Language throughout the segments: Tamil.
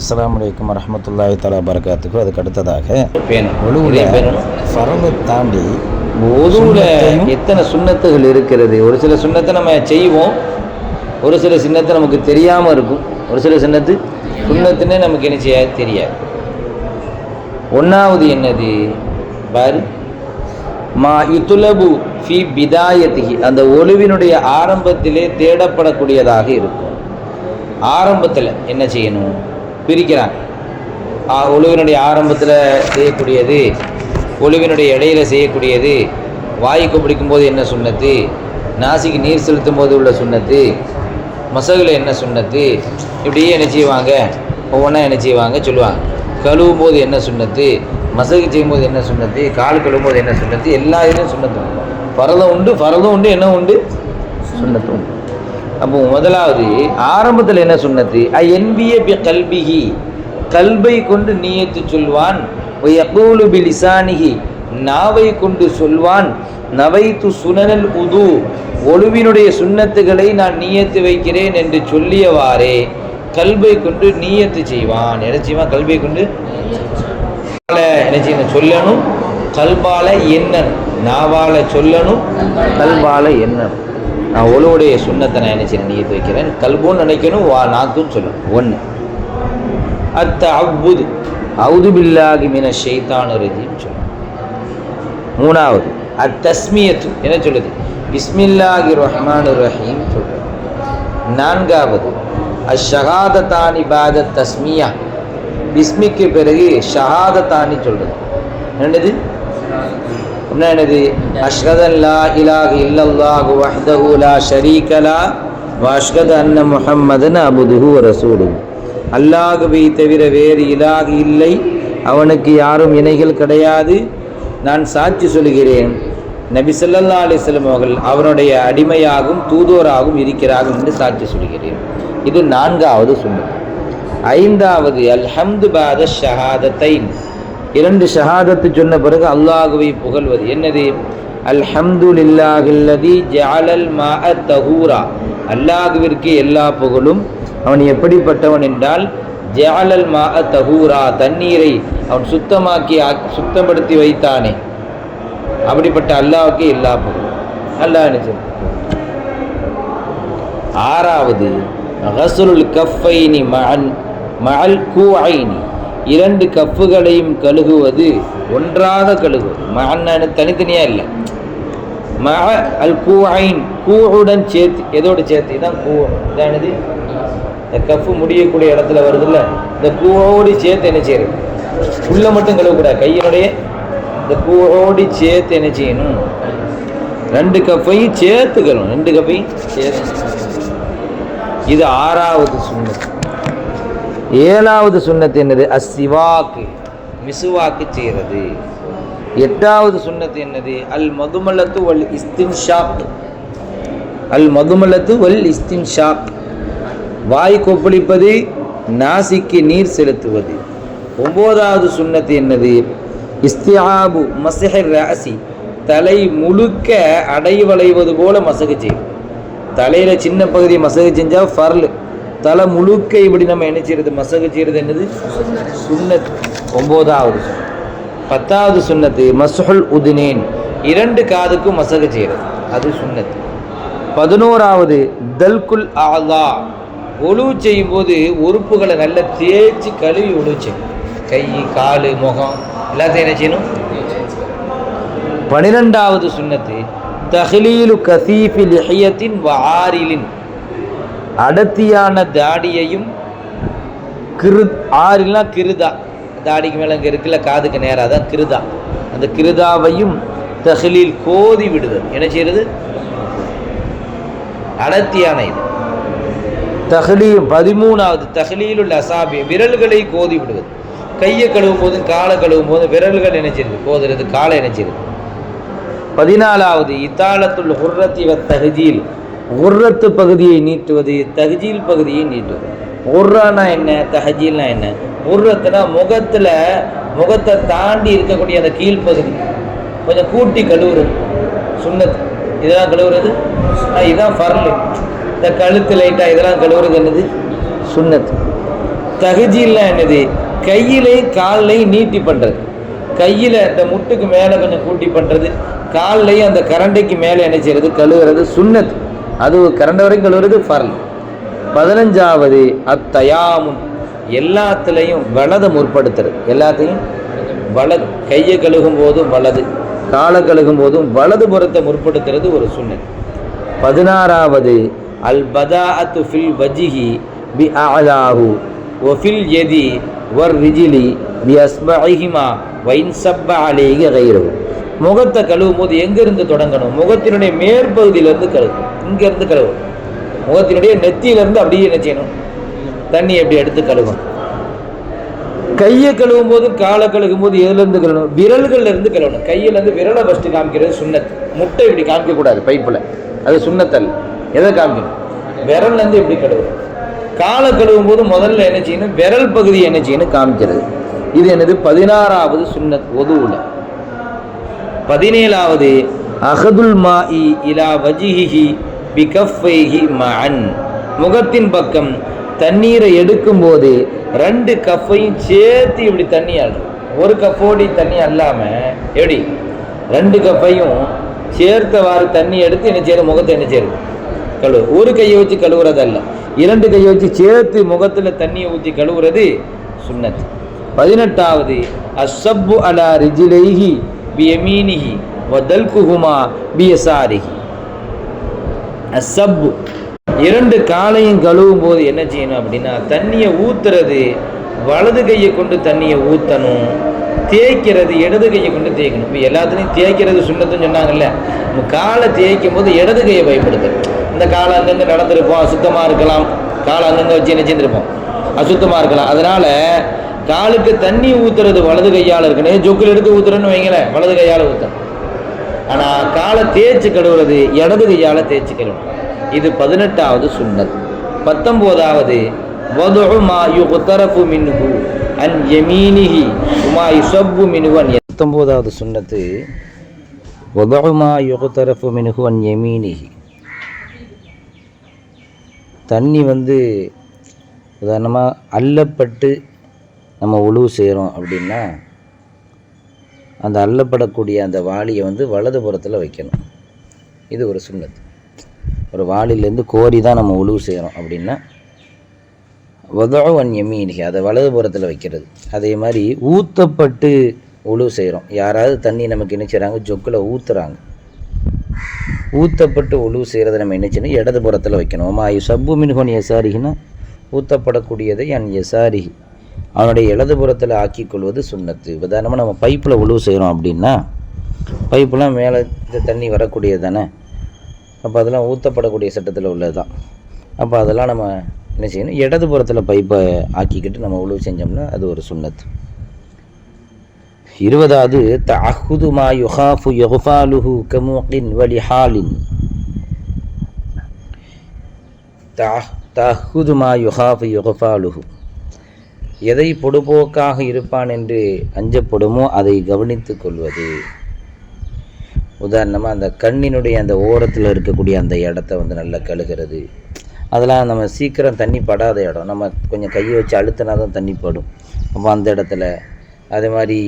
அஸ்ஸலாமு அலைக்கும் வரஹ்மத்துல்லாஹி தஆலா பரகாத்துக்கு அதுக்கு அடுத்ததாக ஒழுவுல ஃபரலை தாண்டி ஒதுவில் எத்தனை சுண்ணத்துகள் இருக்கிறது? ஒரு சில சுண்ணத்தை நம்ம செய்வோம். ஒரு சில சின்னத்தை நமக்கு தெரியாமல் இருக்கும். ஒரு சில சின்னத்து சுண்ணத்துன்னே நமக்கு என்ன செய்யாது? தெரியாது. ஒன்றாவது என்னது? பாரு. மா இத்துலபு ஃபி பிதாயத்திகி அந்த ஒழுவினுடைய ஆரம்பத்திலே தேடப்படக்கூடியதாக இருக்கும். ஆரம்பத்தில் என்ன செய்யணும்? பிரிக்கிறான். ஒழுவினுடைய ஆரம்பத்தில் செய்யக்கூடியது ஒழுவினுடைய இடையில செய்யக்கூடியது வாய்க்கு பிடிக்கும்போது என்ன சுண்ணத்து நாசிக்கு நீர் செலுத்தும் போது உள்ள சுண்ணத்து மசகுல என்ன சுண்ணத்து இப்படியே என்ன செய்வாங்க? ஒவ்வொன்றா என்ன செய்வாங்க? சொல்லுவாங்க. கழுவும் போது என்ன சுண்ணத்து மசகு செய்யும்போது என்ன சுண்ணத்து கால் கழுவும் போது என்ன சுண்ணத்து எல்லா இதுலையும் சுண்ணத்து பரதம் உண்டு பரதம் உண்டு என்ன உண்டு? சுண்ணத்து உண்டு. அப்போ முதலாவது ஆரம்பத்தில் என்ன சொன்னது? ஐ என்பிய பி கல்பிஹி கல்பை கொண்டு நீயத்து சொல்வான். யகூலு பி நாவை கொண்டு சொல்வான். நவைத்து சுனனல் உது. ஒழுவினுடைய சுண்ணத்துகளை நான் நீயத்து வைக்கிறேன் என்று சொல்லியவாறே கல்பை கொண்டு நீயத்து செய்வான். என்ன செய்வான்? கல்பை கொண்டு நாவால என்ன சொல்லணும். கல்பால எண்ணணும் நாவால சொல்லணும். கல்பால எண்ணணும் நான் ஒழுவுடைய சுண்ணத்தை நான் என்ன செய்யணும் வைக்கிறேன். கல்போன்னு நினைக்கணும் வா நாக்கும் சொல்லணும். ஒன்று அத்த அவ்வுது அவுது பில்லாகி மின ஷைத்தானு ரஜீம் சொல்லணும். மூணாவது. அத்தஸ்மியத்து. என்ன சொல்லுது? பிஸ்மில்லாகி ரஹ்மான் ரஹீம் சொல்கிறது நான்காவது. அஷகாதத்தானி பாத தஸ்மியா. பிஸ்மிக்கு பிறகு ஷஹாதத்தானி சொல்கிறது என்னது? என்ன என்னது அஷ்ஹதன் லா இல்லல்லாஹு வஹ்தஹு லா ஷரீக அன்ன முஹம்மதன் அபுதுஹு வ அல்லாஹுவை தவிர வேறு இலாக இல்லை அவனுக்கு யாரும் இணைகள் கிடையாது நான் சாட்சி சொல்கிறேன் நபி சொல்லல்லா அலிஸ்லம் அவர்கள் அவனுடைய அடிமையாகவும் தூதோராகவும் இருக்கிறார்கள் என்று சாட்சி சொல்கிறேன் இது நான்காவது சுன்னத் ஐந்தாவது அல்ஹம்து பாத ஷஹாதத்தை இரண்டு ஷஹாதத்து சொன்ன பிறகு அல்லாஹுவை புகழ்வது. என்னது? அல்ஹம்து லில்லாஹில்லதி மா மாஅ தஹூரா. அல்லாஹுவிற்கு எல்லா புகழும் அவன் எப்படிப்பட்டவன் என்றால் ஜாலல் மா தஹூரா தண்ணீரை அவன் சுத்தமாக்கி சுத்தப்படுத்தி வைத்தானே. அப்படிப்பட்ட அல்லாவுக்கு எல்லா புகழும். அல்லாஹ் நினைச்சு ஆறாவது ஹசுல் கஃபைனி மகன் மகள் கூ ஐனி இரண்டு கப்புகளையும் கழுகுவது ஒன்றாக கழுகுவது. மகன்னு தனித்தனியாக இல்லை. மக அல் கூஐன் கூவுடன் சேர்த்து எதோடு சேர்த்து? தான் கூ. இதானது இந்த கஃப்பு முடியக்கூடிய இடத்துல வருதுல்ல. இந்த கூவோடு சேர்த்து என்ன செய்யறது? உள்ள மட்டும் கழுவக்கூடாது. கையினுடைய இந்த கூவோடு சேர்த்து என்ன செய்யணும்? ரெண்டு கப்பையும் சேர்த்து கழுவணும். ரெண்டு கப்பையும் சேர்த்து இது ஆறாவது சுண்ணத்து. ஏழாவது சுண்ணத்து என்னது? அசிவாக்கு மிசுவாக்கு செய்கிறது எட்டாவது சுண்ணத்து என்னது? அல் மதுமலத்து வல் இஸ்தின் ஷாக் அல் மதுமலத்து வல் இஸ்தின் ஷாக் வாய் கொப்பளிப்பது நாசிக்கு நீர் செலுத்துவது. ஒம்போதாவது சுண்ணத்து என்னது? இஸ்தியாபு மசஹர் ராசி தலை முழுக்க அடைவளைவது போல மசகு செய்யும். தலையில் சின்ன பகுதி மசகு செஞ்சால் ஃபர்லு. தலை முழுக்க இப்படி நம்ம என்ன செய்யறது? மசகு செய்யறது என்னது? சுண்ணத் ஒம்போதாவது பத்தாவது சுன்னத்து மசுஹுல் உதினேன். இரண்டு காதுக்கும் மசகு செய்யறது. அது சுன்னத் பதினோராவது தல்குல் ஆலா ஒழு செய்யும் போது உறுப்புகளை நல்லா தேய்ச்சி கழுவி ஒழு செய்யும் கை கால் முகம். எல்லாத்தையும் என்ன செய்யணும்? பனிரெண்டாவது சுன்னத்து தஹ்லீலு கசீஃபி லிஹியத்தின் வாரிலின் அடர்த்தியான தாடியையும் கிரு ஆறுலாம் கிருதா. தாடிக்கு மேலே அங்கே இருக்குல்ல காதுக்கு நேராக தான் கிருதா. அந்த கிருதாவையும் தஹ்லீல் கோதி விடுதல். என்ன செய்யறது? அடர்த்தியான இது. தஹ்லீ பதிமூணாவது தஹ்லீலுல் அசாபி விரல்களை கோதி விடுவது. கையை கழுவும் போதும் காலை கழுவும் போதும் விரல்கள் இணைச்சிருது கோதுறது காலை இணைச்சிருது பதினாலாவது இத்தாலத்துல் ஹுர்ரத்தி வ தகுதியில் உர்ரத்து பகுதியை நீட்டுவது தஹஜீல் பகுதியை நீட்டுவது. உர்ரானா என்ன தஹஜீல்னா என்ன? உர்ரத்துனா முகத்தில் முகத்தை தாண்டி இருக்கக்கூடிய அந்த கீழ்ப்பகுதி கொஞ்சம் கூட்டி கழுவுறது. சுண்ணத்து இதெல்லாம் கழுவுறது? இதுதான் ஃபர்லு. இந்த கழுத்து லைட்டாக இதெல்லாம் கழுவுறது என்னது? சுண்ணத்து தகுஜில்ல என்னது? கையிலையும் கால்லையும் நீட்டி பண்ணுறது கையில் இந்த முட்டுக்கு மேலே கொஞ்சம் கூட்டி பண்ணுறது கால்லையும் அந்த கரண்டைக்கு மேலே என்ன செய்கிறது கழுவுறது. சுண்ணத்து அது கரண்ட வரைக்கும் கழுவுறது ஃபரல். பதினஞ்சாவது அத்தயாமுன். எல்லாத்துலேயும் வலதை முற்படுத்துறது. எல்லாத்தையும் வலது. கையை கழுகும் போதும் வலது. காலை கழுகும் போதும் வலது புறத்தை முற்படுத்துறது ஒரு சுண்ணன் பதினாறாவது அல் பதாஅத்து ஃபில் வஜிஹி பி அலாஹு ஒஃபில் எதி வர் ரிஜிலி பி அஸ்மஹிமா வைன் சப்ப அலேக கைரவு முகத்தை கழுவும் போது எங்கிருந்து தொடங்கணும்? முகத்தினுடைய மேற்பகுதியிலேருந்து கழுவும் இங்கேருந்து கழுவும் முகத்தினுடைய நெத்தியிலேருந்து அப்படியே என்ன செய்யணும் தண்ணி எப்படி எடுத்து கழுவும் கையை கழுவும் போது காலை கழுகும் போது எதுலேருந்து கழுவணும்? விரல்கள்ல இருந்து கழுவணும். கையிலேருந்து விரலை ஃபஸ்ட்டு காமிக்கிறது சுண்ணத் முட்டை இப்படி காமிக்கக்கூடாது பைப்பில். அது சுண்ணத்தல். எதை காமிக்கணும்? விரல்லேருந்து எப்படி கழுவணும். காலை கழுவும் போது முதல்ல என்ன செய்யணும்? விரல் பகுதி என்ன செய்யணும்? காமிக்கிறது. இது என்னது? பதினாறாவது சுண்ணத் ஒதுவுல. பதினேழாவது அகதுல் மாஇ இலா வஜிஹிஹி பிகஃபைஹி மன் முகத்தின் பக்கம் தண்ணீரை எடுக்கும்போது ரெண்டு கஃப்பையும் சேர்த்து இப்படி தண்ணி ஆடுறோம் ஒரு கப்போடி தண்ணி அல்லாமல் எப்படி? ரெண்டு கப்பையும் சேர்த்தவாறு தண்ணி எடுத்து என்ன செய்யணும் முகத்தை என்ன செய்யறது? கழுவு. ஒரு கையை வச்சு கழுவுறதல்ல. இரண்டு கையை வச்சு சேர்த்து முகத்தில் தண்ணியை ஊற்றி கழுவுறது சுண்ணத் பதினெட்டாவது அசப்பு அலா ரிஜிலைஹி பியமீனிஹி வதல்குஹுமா பியசாரிஹி அசப்பு இரண்டு காலையும் கழுவும் போது என்ன செய்யணும் அப்படின்னா தண்ணியை ஊத்துறது வலது கையை கொண்டு தண்ணியை ஊற்றணும் தேய்க்கிறது இடது கையை கொண்டு தேய்க்கணும். இப்போ எல்லாத்துலேயும் தேய்க்கிறது சுண்ணத்துன்னு சொன்னாங்கல்ல காலை தேய்க்கும் போது இடது கையை பயன்படுத்தணும். இந்த காலை அங்கங்கே நடந்திருப்போம் அசுத்தமாக இருக்கலாம். காலை அங்கங்கே வச்சு என்ன செஞ்சிருப்போம்? அசுத்தமாக இருக்கலாம். அதனால் காலுக்கு தண்ணி ஊற்றுறது வலது கையால் இருக்கணும். ஜொக்கில் எடுத்து ஊற்றுறேன்னு வைங்களேன் வலது கையால் ஊற்றணும் ஆனால் காலை தேய்ச்சி கழுவுறது இடது கையால் தேய்ச்சி கழுவணும். இது பதினெட்டாவது சுண்ணத். பத்தொம்போதாவது அன் பத்தொம்போதாவது சுண்ணத்து வதுஉ மா மினுகு அன் யமீனிஹி. தண்ணி வந்து உதாரணமாக அல்லப்பட்டு நம்ம உழுவு செய்கிறோம் அப்படின்னா அந்த அள்ளப்படக்கூடிய அந்த வாளியை வந்து வலது புறத்தில் வைக்கணும். இது ஒரு சுண்ணத்து. ஒரு வாளிலேருந்து கோரி தான் நம்ம உழுவு செய்கிறோம் அப்படின்னா வதவன் எமீனிகி அதை வலது புறத்தில் வைக்கிறது. அதே மாதிரி ஊற்றப்பட்டு உழுவு செய்கிறோம் யாராவது தண்ணி நமக்கு என்ன செய்கிறாங்க ஜொக்கில் ஊற்றுறாங்க ஊற்றப்பட்டு உழுவு செய்கிறத நம்ம என்ன செய்யணும்? இடது புறத்தில் வைக்கணும். அம்மா சப்பு மின்ஹோன் எசாரிகின்னா ஊற்றப்படக்கூடியதை என் எசாரிகி அவனுடைய இடது புறத்தில் ஆக்கிக் கொள்வது சுண்ணத்து. உதாரணமாக நம்ம பைப்பில் உழுவு செய்கிறோம் அப்படின்னா பைப்பெலாம் மேலே இந்த தண்ணி வரக்கூடியது தானே? அப்போ அதெல்லாம் ஊற்றப்படக்கூடிய சட்டத்தில் உள்ளது தான் அப்போ அதெல்லாம் நம்ம என்ன செய்யணும்? இடது புறத்தில் பைப்பை ஆக்கிக்கிட்டு நம்ம உழுவு செஞ்சோம்னா அது ஒரு சுண்ணத்து. இருபதாவது த மா யுஹாஃபு யொஹாலுஹு கமுகின் வலிஹாலின். தஅஹுது மா யுஹாஃபு யொஹாலுஹு எதை பொடுபோக்காக இருப்பான் என்று அஞ்சப்படுமோ அதை கவனித்து கொள்வது. உதாரணமாக அந்த கண்ணினுடைய அந்த ஓரத்தில் இருக்கக்கூடிய அந்த இடத்த வந்து நல்லா கழுகிறது. அதெல்லாம் நம்ம சீக்கிரம் தண்ணி படாத இடம். நம்ம கொஞ்சம் கையை வச்சு அழுத்தினா தான் தண்ணி படும். அப்போ அந்த இடத்துல அதே மாதிரி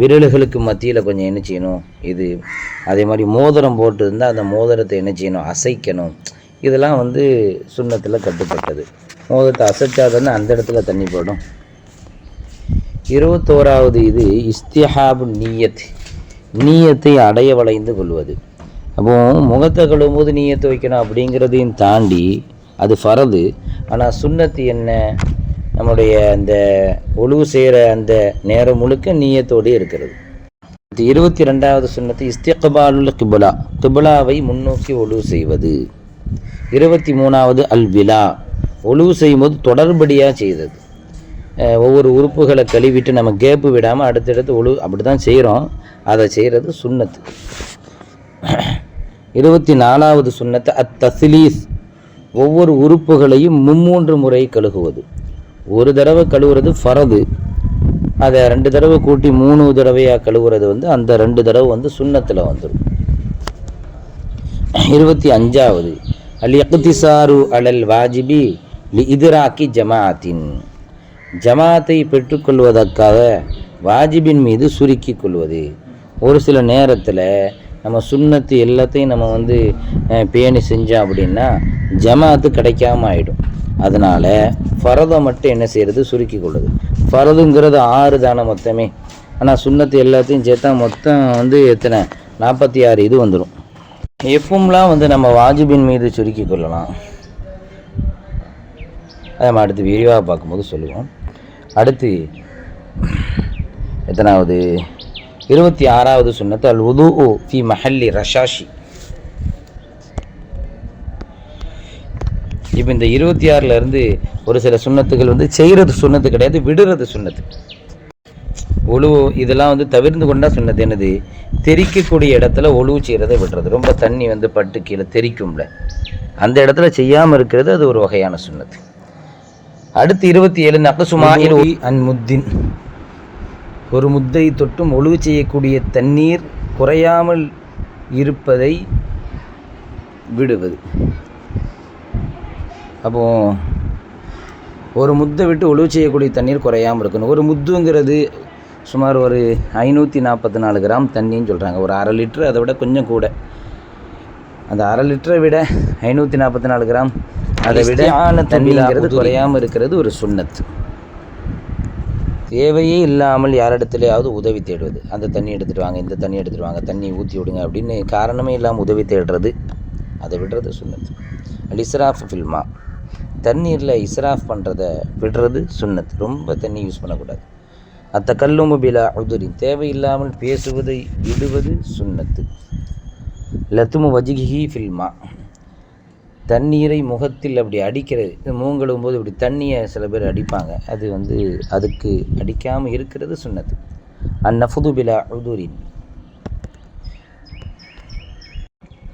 விரல்களுக்கு மத்தியில் கொஞ்சம் என்ன செய்யணும்? இது அதே மாதிரி மோதிரம் போட்டு இருந்தால் அந்த மோதிரத்தை என்ன செய்யணும்? அசைக்கணும். இதெல்லாம் வந்து சுண்ணத்தில் கட்டுப்பட்டது. மோதிரத்தை அசைச்சாதானே அந்த இடத்துல தண்ணி போடும் இருபத்தோராவது இது இஸ்திஹாபு நீயத். நீயத்தை அடைய வளைந்து கொள்வது. அப்போ முகத்தை கழுவும் போது நீயத்தை வைக்கணும் அப்படிங்கிறதையும் தாண்டி அது ஃபரது. ஆனால் சுண்ணத்து என்ன? நம்முடைய அந்த ஒழுவு செய்கிற அந்த நேரம் முழுக்க நீயத்தோடு இருக்கிறது. இருபத்தி ரெண்டாவது சுண்ணத்து இஸ்திகபாலுல் கிபுலா. கிபுலாவை முன்னோக்கி ஒழுவு செய்வது. இருபத்தி மூணாவது அல் விழா ஒழுவு செய்யும்போது தொடர்படியாக செய்தது. ஒவ்வொரு உறுப்புகளை கழுவிட்டு நம்ம கேப்பு விடாமல் அடுத்தடுத்து ஒழு அப்படி தான் செய்கிறோம் அதை செய்கிறது சுண்ணத்து. இருபத்தி நாலாவது சுண்ணத்தை அத்தசிலீஸ் ஒவ்வொரு உறுப்புகளையும் மும்மூன்று முறை கழுகுவது. ஒரு தடவை கழுவுறது ஃபரது. அதை ரெண்டு தடவை கூட்டி மூணு தடவையாக கழுவுறது வந்து அந்த ரெண்டு தடவை வந்து சுண்ணத்தில் வந்துடும் இருபத்தி அஞ்சாவது அல் எக்திசாரு அலல் வாஜிபி லி இதுராக்கி ஜமாஅத்தின். ஜமாத்தை பெற்றுக்கொள்வதற்காக வாஜிபின் மீது சுருக்கி கொள்வது. ஒரு சில நேரத்தில் நம்ம சுண்ணத்து எல்லாத்தையும் நம்ம வந்து பேணி செஞ்சோம் அப்படின்னா ஜமாத்து கிடைக்காம ஆயிடும். அதனால் ஃபரதை மட்டும் என்ன செய்கிறது சுருக்கி கொள்ளுது ஃபரதுங்கிறது ஆறு தானே மொத்தமே. ஆனால் சுண்ணத்து எல்லாத்தையும் சேர்த்தா மொத்தம் வந்து எத்தனை? நாற்பத்தி ஆறு இது வந்துடும் எப்பவும்லாம் வந்து நம்ம வாஜிபின் மீது சுருக்கி கொள்ளலாம். அதை நம்ம அடுத்து விரிவாக பார்க்கும்போது சொல்லுவோம். அடுத்து எத்தனாவது? இருபத்தி ஆறாவது சுண்ணத்தால் அல் உது ஃபி மஹல்லி ரஷாஷி. இப்போ இந்த இருபத்தி ஆறுல இருந்து ஒரு சில சுண்ணத்துகள் வந்து செய்கிறது சுண்ணத்து கிடையாது விடுறது சுண்ணத்து. ஒழுவு இதெல்லாம் வந்து தவிர்ந்து கொண்டா சுண்ணத்து என்னது? தெறிக்கக்கூடிய இடத்துல ஒழுவு செய்கிறத விடுறது. ரொம்ப தண்ணி வந்து பட்டு கீழே தெறிக்கும்ல அந்த இடத்துல செய்யாமல் இருக்கிறது அது ஒரு வகையான சுண்ணத்து. அடுத்து இருபத்தி ஏழு நகசுமா அன் முத்தின் ஒரு முத்தை தொட்டும் ஒழுவு செய்யக்கூடிய தண்ணீர் குறையாமல் இருப்பதை விடுவது. அப்போ ஒரு முத்தை விட்டு ஒழுவு செய்யக்கூடிய தண்ணீர் குறையாமல் இருக்கணும். ஒரு முத்துங்கிறது சுமார் ஒரு ஐநூற்றி நாற்பத்தி நாலு கிராம் தண்ணின்னு சொல்கிறாங்க ஒரு அரை லிட்ரு அதை விட கொஞ்சம் கூட. அந்த அரை லிட்டரை விட ஐநூற்றி நாற்பத்தி நாலு கிராம் அதை விட தண்ணிங்கிறது குறையாமல் இருக்கிறது ஒரு சுண்ணத்து. தேவையே இல்லாமல் யாரிடத்துலையாவது உதவி தேடுவது. அந்த தண்ணி எடுத்துகிட்டு வாங்க இந்த தண்ணி எடுத்துகிட்டு வாங்க தண்ணி ஊற்றி விடுங்க அப்படின்னு காரணமே இல்லாமல் உதவி தேடுறது அதை விடுறது சுண்ணத்து. அல் இஸ்ராஃப் ஃபில்மா தண்ணீரில் இஸ்ராஃப் பண்ணுறத விடுறது சுண்ணத்து. ரொம்ப தண்ணி யூஸ் பண்ணக்கூடாது. அத்த கல்லும் பிலா உதுரின் தேவையில்லாமல் பேசுவதை விடுவது சுண்ணத்து. லத்துமு வஜிகி ஃபில்மா தண்ணீரை முகத்தில் அப்படி அடிக்கிறது. இந்த மூங்கலும் போது இப்படி தண்ணியை சில பேர் அடிப்பாங்க. அது வந்து அதுக்கு அடிக்காமல் இருக்கிறது சொன்னது அந்நஃபுது பிலா உதுரின்.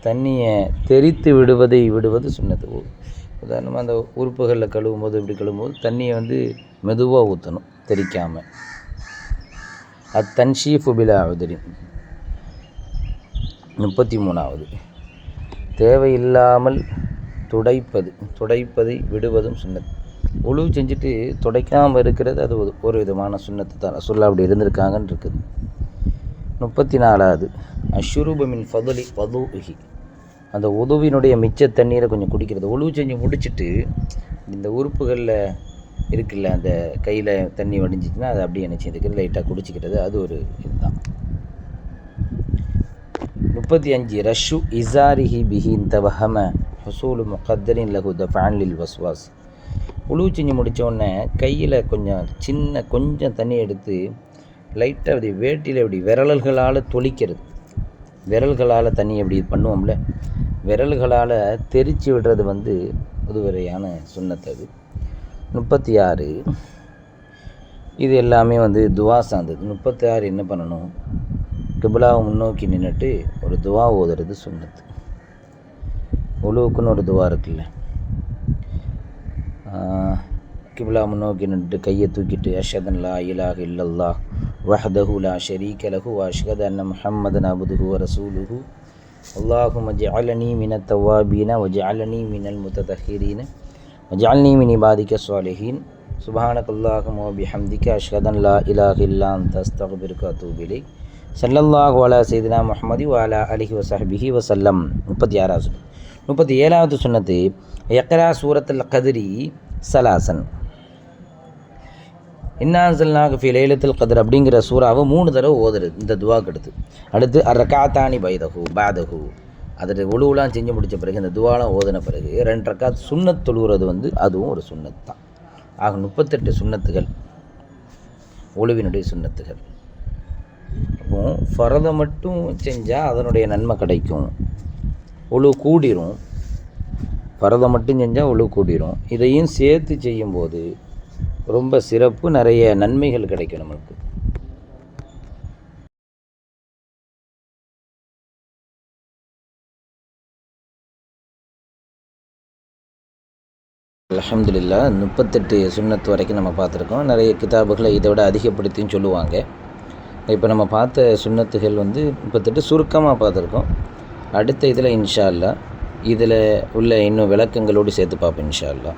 தண்ணியை தெரித்து விடுவதை விடுவது சொன்னது உதாரணமாக அந்த உறுப்புகளில் கழுவும் போது இப்படி கழுவும் போது தண்ணியை வந்து மெதுவாக ஊற்றணும் தெரிக்காமல் அத்தன்ஷீஃபு பிலா உதுரின். முப்பத்தி மூணாவது. தேவையில்லாமல் துடைப்பது துடைப்பதை விடுவதும் சுண்ணத். உழுவு செஞ்சுட்டு துடைக்காமல் இருக்கிறது அது ஒரு ஒரு விதமான சுண்ணத்து தான். சொல்ல அப்படி இருந்திருக்காங்கன்னு இருக்குது. முப்பத்தி நாலாவது அஷுரூபமின் ஃபதுலி பதுகி அந்த உதவினுடைய மிச்ச தண்ணீரை கொஞ்சம் குடிக்கிறது. உழுவு செஞ்சு முடிச்சிட்டு இந்த உறுப்புகளில் இருக்குல்ல அந்த கையில் தண்ணி வடிஞ்சிச்சுன்னா அதை அப்படியே என்ன செய்துக்கிறது லைட்டாக குடிச்சிக்கிறது அது ஒரு இதுதான். முப்பத்தி அஞ்சு ரஷ்ஷு இசாரிஹி பிஹி இந்த வஹம ஹசூலு முகத்தரின் லகு த ஃபேன்லில் வஸ்வாஸ். உழுவு செஞ்சு முடிச்ச உடனே கையில் கொஞ்சம் சின்ன கொஞ்சம் தண்ணி எடுத்து லைட்டாக அப்படி வேட்டியில் அப்படி விரல்களால் தொளிக்கிறது. விரல்களால் தண்ணி அப்படி பண்ணுவோம்ல. விரல்களால் தெரிச்சு விடுறது வந்து புதுவரையான சுண்ணத்து அது. முப்பத்தி ஆறு இது எல்லாமே வந்து துவா சார்ந்தது. முப்பத்தி ஆறு என்ன பண்ணணும்? கிபிலாவை முன்னோக்கி நின்றுட்டு ஒரு துவா ஓதுறது சுண்ணத்து. உழுவுக்குன்னு ஒரு துவா இருக்குல்ல. கிபிலா முன்னோக்கி நின்று கையை தூக்கிட்டு அஷதன் லா இலாஹ் இல்லல்லா வஹதஹு லா ஷரீக லஹு அஷ்ஹத் அன்ன முஹம்மதன் அபுதுஹு ரசூலுஹு அல்லாஹும் ஜாலனி மின தவாபீன வஜாலனி மினல் முத்தஹீரீன வஜாலனி மினி பாதிக்க சுவாலிஹீன் சுபானக் அல்லாஹும் ஓபி ஹம்திக்க அஷ்ஹதன் லா இலாஹ் இல்லா தஸ்தகுபிர்கா தூபிலை சல்லல்லாஹு அலா சைதினா முஹமதி வாலா அலிஹி வசஹபிஹி வசல்லம் முப்பத்தி ஆறாவது. முப்பத்தி ஏழாவது சுன்னத்து எக்கரா சூரத்தில் கதிரி சலாசன். இன்னாசல்னாக ஃபி லைலத்தில் கதிர் அப்படிங்கிற சூறாவை மூணு தடவை ஓதுறது இந்த துவாக்கு அடுத்து. அடுத்து அரக்காத்தானி பைதகு பாதகு அதில் ஒழுவுலாம் செஞ்சு முடித்த பிறகு இந்த துவாலாம் ஓதின பிறகு ரெண்டு ரக்காத் சுண்ணத் தொழுகிறது வந்து அதுவும் ஒரு சுண்ணத் தான். ஆக முப்பத்தெட்டு சுண்ணத்துகள் ஒழுவினுடைய சுண்ணத்துகள். அப்போ ஃபரதை மட்டும் செஞ்சால் அதனுடைய நன்மை கிடைக்கும். ஒழு கூடிரும். பரதம் மட்டும் செஞ்சால் ஒழு கூடிரும். இதையும் சேர்த்து செய்யும்போது ரொம்ப சிறப்பு நிறைய நன்மைகள் கிடைக்கும் நம்மளுக்கு. அலமதுல்லா முப்பத்தெட்டு சுண்ணத்து வரைக்கும் நம்ம பார்த்துருக்கோம். நிறைய கிதாபுகளை இதை விட அதிகப்படுத்தின்னு சொல்லுவாங்க. இப்போ நம்ம பார்த்த சுண்ணத்துகள் வந்து முப்பத்தெட்டு சுருக்கமாக பார்த்துருக்கோம். அடுத்த இதில் இன்ஷா அல்லா இதில் உள்ள இன்னும் விளக்கங்களோடு சேர்த்து பார்ப்போம் இன்ஷா அல்லா